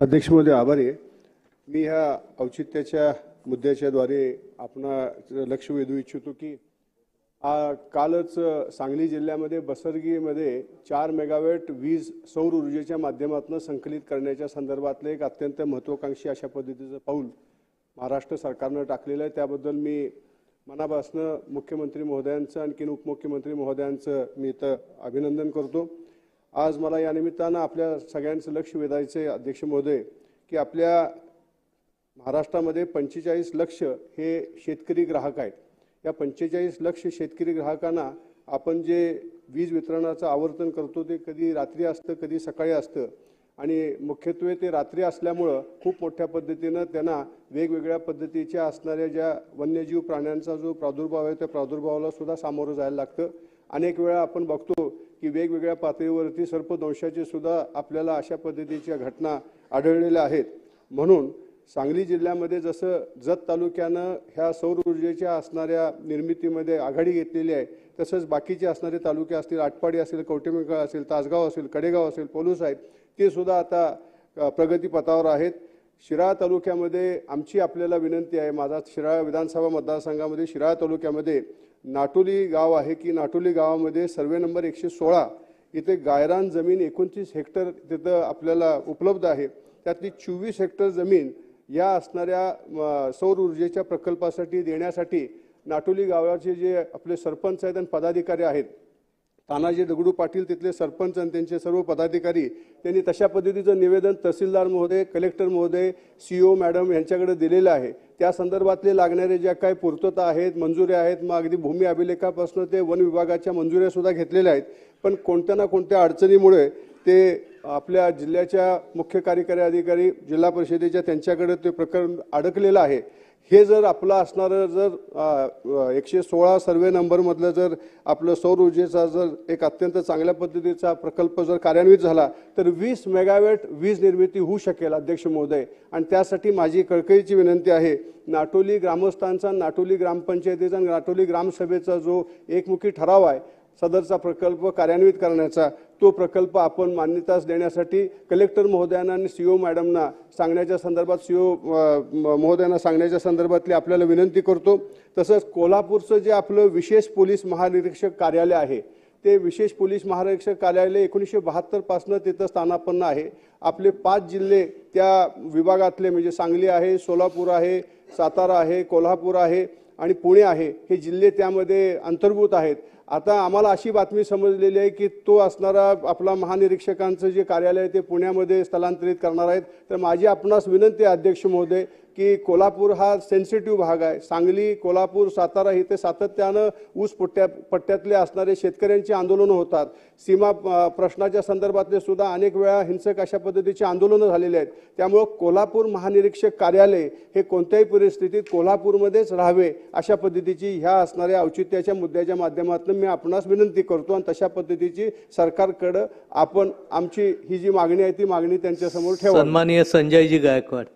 अध्यक्ष महोदय आभारी आहे. मी ह्या औचित्याच्या मुद्द्याच्याद्वारे आपणा लक्ष वेधू इच्छितो की आ, कालच सांगली जिल्ह्यामध्ये बसरगीमध्ये चार मेगावॅट वीज सौर ऊर्जेच्या माध्यमातून संकलित करण्याच्या संदर्भातलं एक अत्यंत महत्त्वाकांक्षी अशा पद्धतीचं पाऊल महाराष्ट्र सरकारनं टाकलेलं आहे. त्याबद्दल मी मनापासनं मुख्यमंत्री महोदयांचं आणखीन उपमुख्यमंत्री महोदयांचं मी इथं अभिनंदन करतो. आज मला या निमित्तानं आपल्या सगळ्यांचं लक्ष वेधायचं आहे अध्यक्ष महोदय की आपल्या महाराष्ट्रामध्ये पंचेचाळीस लक्ष हे शेतकरी ग्राहक आहेत. या पंचेचाळीस लक्ष शेतकरी ग्राहकांना आपण जे वीज वितरणाचं आवर्तन करतो ते कधी रात्री असतं कधी सकाळी असतं आणि मुख्यत्वे ते रात्री असल्यामुळं खूप मोठ्या पद्धतीनं त्यांना वेगवेगळ्या पद्धतीच्या असणाऱ्या ज्या वन्यजीव प्राण्यांचा जो प्रादुर्भाव आहे त्या प्रादुर्भावाला सुद्धा सामोरं जायला लागतं. अनेक वेळा आपण बघतो की वेगवेगळ्या पातळीवरती सर्पदंशाचे सुद्धा आपल्याला अशा पद्धतीच्या घटना आढळलेल्या आहेत. म्हणून सांगली जिल्ह्यामध्ये जसं जत तालुक्यानं ह्या सौर ऊर्जेच्या असणाऱ्या निर्मितीमध्ये आघाडी घेतलेली आहे तसंच बाकीचे असणारे तालुके असतील आटपाडी असेल कवटेमंकाळ असेल तासगाव असेल कडेगाव असेल पोलूस आहेत ते सुद्धा आता प्रगतीपथावर आहेत. शिराळा तालुक्यामध्ये आमची आपल्याला विनंती आहे माझा शिराळा विधानसभा मतदारसंघामध्ये शिराळा तालुक्यामध्ये नाटोली गाव आहे की नाटोली गावामध्ये सर्वे नंबर एकशे सोळा इथे गायरान जमीन एकोणतीस हेक्टर तिथं आपल्याला उपलब्ध आहे. त्यातली चोवीस हेक्टर जमीन या असणाऱ्या सौर ऊर्जेच्या प्रकल्पासाठी देण्यासाठी नाटोली गावाचे जे आपले सरपंच आहेत आणि पदाधिकारी आहेत तानाजी दगडू पाटील तिथले सरपंच आणि त्यांचे सर्व पदाधिकारी त्यांनी तशा पद्धतीचं निवेदन तहसीलदार महोदय कलेक्टर महोदय सी ओ मॅडम यांच्याकडे दिलेलं आहे. त्या संदर्भातले लागणारे ज्या काही पूर्तता आहेत मंजुऱ्या आहेत मग अगदी भूमी अभिलेखापासून ते वन विभागाच्या मंजुऱ्या सुद्धा घेतलेल्या आहेत. पण कोणत्या ना कोणत्या अडचणीमुळे ते आपल्या जिल्ह्याच्या मुख्य कार्यकारी अधिकारी जिल्हा परिषदेच्या त्यांच्याकडे ते प्रकरण अडकलेलं आहे. हे जर आपलं असणारं जर एकशे सोळा सर्वे नंबरमधलं जर आपलं सौर ऊर्जेचा जर एक अत्यंत चांगल्या पद्धतीचा प्रकल्प जर कार्यान्वित झाला तर वीस मेगावॅट वीज निर्मिती होऊ शकेल अध्यक्ष महोदय. आणि त्यासाठी माझी कळकळीची विनंती आहे नाटोली ग्रामस्थांचा नाटोली ग्रामपंचायतीचा आणि नाटोली ग्रामसभेचा जो एकमुखी ठराव आहे सदरचा प्रकल्प कार्यान्वित करण्याचा तो प्रकल्प आपण मान्यताच देण्यासाठी कलेक्टर महोदयांना आणि ओ मॅडमना सांगण्याच्या संदर्भात सी ओ महोदयांना सांगण्याच्या संदर्भातली आपल्याला विनंती करतो. तसंच कोल्हापूरचं जे आपलं विशेष पोलीस महानिरीक्षक कार्यालय आहे ते विशेष पोलीस महानिरीक्षक कार्यालय एकोणीसशे बहात्तरपासनं तिथं स्थानापन्न आहे. आपले पाच जिल्हे त्या विभागातले म्हणजे सांगली आहे सोलापूर आहे सातारा आहे कोल्हापूर आहे आणि पुणे आहे हे जिल्हे त्यामध्ये अंतर्भूत आहेत. आता आम्हाला अशी बातमी समजलेली आहे की तो असणारा आपला महानिरीक्षकांचं जे कार्यालय आहे ते पुण्यामध्ये स्थलांतरित करणार आहेत. तर माझी आपणास विनंती आहे अध्यक्ष महोदय की कोल्हापूर हा सेन्सिटिव्ह भाग आहे. सांगली कोल्हापूर सातारा इथे सातत्यानं ऊस पट्ट्या पट्ट्यातले असणारे शेतकऱ्यांची आंदोलनं होतात. सीमा प्रश्नाच्या संदर्भातले सुद्धा अनेक वेळा हिंसक अशा पद्धतीची आंदोलनं झालेली आहेत. त्यामुळं कोल्हापूर महानिरीक्षक कार्यालय हे कोणत्याही परिस्थितीत कोल्हापूरमध्येच राहावे अशा पद्धतीची ह्या असणाऱ्या औचित्याच्या मुद्द्याच्या माध्यमातून मी आपणास विनंती करतो आणि तशा पद्धतीची सरकारकडं आपण आमची ही जी मागणी आहे ती मागणी त्यांच्यासमोर ठेवा. सन्माननीय संजयजी गायकवाड.